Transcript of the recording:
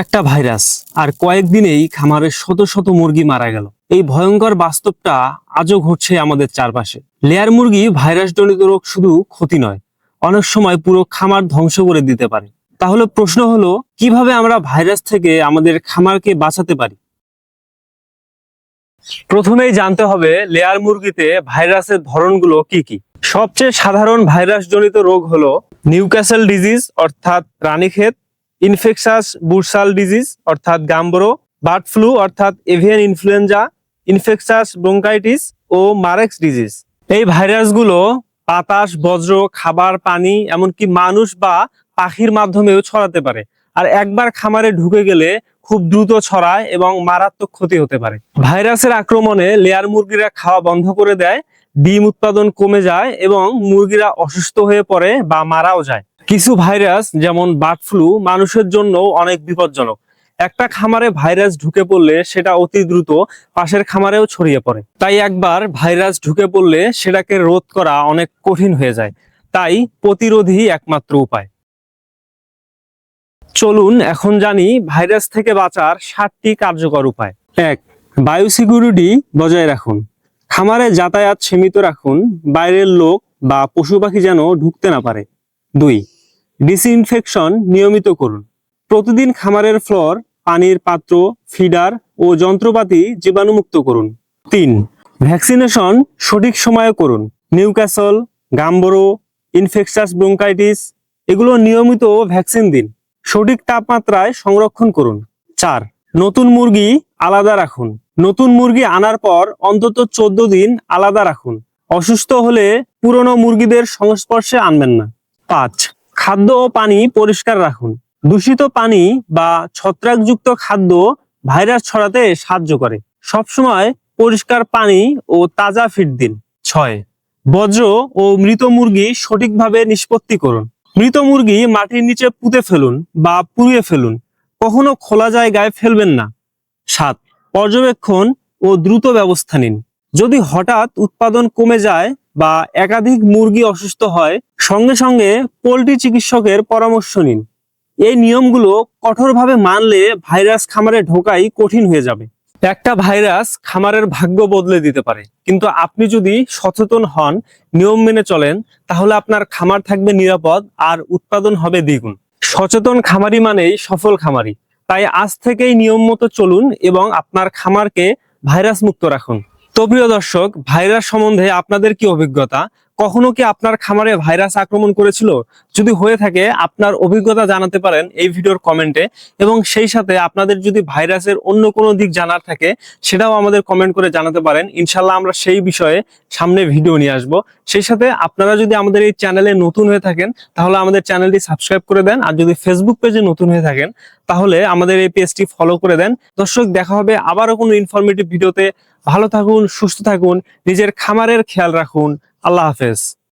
একটা ভাইরাস আর কয়েকদিনেই খামারের শত শত মুরগি মারা গেল। এই ভয়ঙ্কর বাস্তবটা আজও ঘটছে আমাদের চারপাশে। লেয়ার মুরগি ভাইরাস জনিত রোগ শুধু ক্ষতি নয়, অনেক সময় পুরো খামার ধ্বংস করে দিতে পারে। তাহলে প্রশ্ন হলো, কীভাবে আমরা ভাইরাস থেকে আমাদের খামারকে বাঁচাতে পারি? প্রথমেই জানতে হবে লেয়ার মুরগিতে ভাইরাসের ধরনগুলো কি কি। সবচেয়ে সাধারণ ভাইরাস জনিত রোগ হলো নিউক্যাসেল ডিজিজ, অর্থাৎ রানীক্ষেত ইনফেকশাস বুরসাল ডিজিজ অর্থাৎ গাম্বরো বার্ড ফ্লু অর্থাৎ এভিয়ান ইনফ্লুয়েঞ্জা ইনফেকশাস ব্রোঙ্কাইটিস ও মারেক্স ডিজিজ এই ভাইরাসগুলো বাতাস, বজ্র, খাবার, পানি, এমনকি মানুষ বা পাখির মাধ্যমেও ছড়াতে পারে। আর একবার খামারে ঢুকে গেলে খুব দ্রুত ছড়ায় এবং মারাত্মক ক্ষতি হতে পারে। ভাইরাসের আক্রমণে লেয়ার মুরগিরা খাওয়া বন্ধ করে দেয়, ডিম উৎপাদন কমে যায় এবং মুরগিরা অসুস্থ হয়ে পড়ে বা মারাও যায়। কিছু ভাইরাস, যেমন বার্ড ফ্লু, মানুষের জন্য অনেক বিপজ্জনক। একটা খামারে ভাইরাস ঢুকে পড়লে সেটা অতি দ্রুত পাশের খামারেও ছড়িয়ে পড়ে। তাই একবার ভাইরাস ঢুকে পড়লে সেটাকে রোধ করা অনেক কঠিন হয়ে যায়। তাই প্রতিরোধই একমাত্র উপায়। চলুন এখন জানি ভাইরাস থেকে বাঁচার সাতটি কার্যকর উপায়। এক, বায়োসিকিউরিটি বজায় রাখুন। খামারে যাতায়াত সীমিত রাখুন, বাইরের লোক বা পশু পাখি যেন ঢুকতে না পারে। দুই ডিসইনফেকশন নিয়মিত করুন। প্রতিদিন খামারের ফ্লোর পানির পাত্র ফিডার ও যন্ত্রপাতি জীবাণুমুক্ত করুন। তিন ভ্যাকসিনেশন সঠিক সময়ে করুন। নিউক্যাসল গাম্বরো ইনফেকশাস ব্রোঙ্কাইটিস এগুলো নিয়মিত ভ্যাকসিন দিন। সঠিক তাপমাত্রায় সংরক্ষণ করুন। চার, নতুন মুরগি আলাদা রাখুন। নতুন মুরগি আনার পর অন্তত চোদ্দ দিন আলাদা রাখুন। অসুস্থ হলে পুরনো মুরগিদের সংস্পর্শে আনবেন না। পাঁচ খাদ্য ও পানি পরিষ্কার রাখুন। দূষিত পানি বা ছত্রাকযুক্ত খাদ্য ভাইরাস ছড়াতে সাহায্য করে। সবসময় পরিষ্কার পানি ও তাজা ফিড দিন। ছয় বজ্র ও মৃত মুরগি সঠিকভাবে নিষ্পত্তি করুন। মৃত মুরগি মাটির নিচে পুঁতে ফেলুন বা পুড়িয়ে ফেলুন। কখনো খোলা জায়গায় ফেলবেন না। সাত, পর্যবেক্ষণ ও দ্রুত ব্যবস্থা নিন। যদি হঠাৎ উৎপাদন কমে যায় বা একাধিক মুরগি অসুস্থ হয়, সঙ্গে সঙ্গে পোলট্রি চিকিৎসকের পরামর্শ নিন। এই নিয়মগুলো কঠোরভাবে মানলে ভাইরাস খামারে ঢোকাই কঠিন হয়ে যাবে। একটা ভাইরাস খামারের ভাগ্য বদলে দিতে পারে। কিন্তু আপনি যদি সচেতন হন, নিয়ম মেনে চলেন, তাহলে আপনার খামার থাকবে নিরাপদ আর উৎপাদন হবে দ্বিগুণ। সচেতন খামারি মানেই সফল খামারি। তাই আজ থেকেই নিয়ম মতো চলুন এবং আপনার খামারকে ভাইরাস মুক্ত রাখুন। তো প্রিয় দর্শক, ভাইরাস সম্বন্ধে আপনাদের কি অভিজ্ঞতা? কখনো কি আপনার খামারে ভাইরাস আক্রমণ করেছিল? যদি হয়ে থাকে, আপনার অভিজ্ঞতা জানাতে পারেন এই ভিডিওর কমেন্টে। এবং সেই সাথে আপনাদের যদি ভাইরাসের অন্য কোনো দিক জানার থাকে, সেটাও আমাদের কমেন্ট করে জানাতে পারেন। ইনশাল্লাহ আমরা সেই বিষয়ে সামনে ভিডিও নিয়ে আসব। সেই সাথে আপনারা যদি আমাদের এই চ্যানেলে নতুন হয়ে থাকেন, তাহলে আমাদের চ্যানেলটি সাবস্ক্রাইব করে দেন। আর যদি ফেসবুক পেজে নতুন হয়ে থাকেন, তাহলে আমাদের এই পেজটি ফলো করে দেন। দর্শক, দেখা হবে আবারও কোনো ইনফরমেটিভ ভিডিওতে। ভালো থাকুন সুস্থ থাকুন নিজের খামারের খেয়াল রাখুন। আল্লাহ হাফেজ।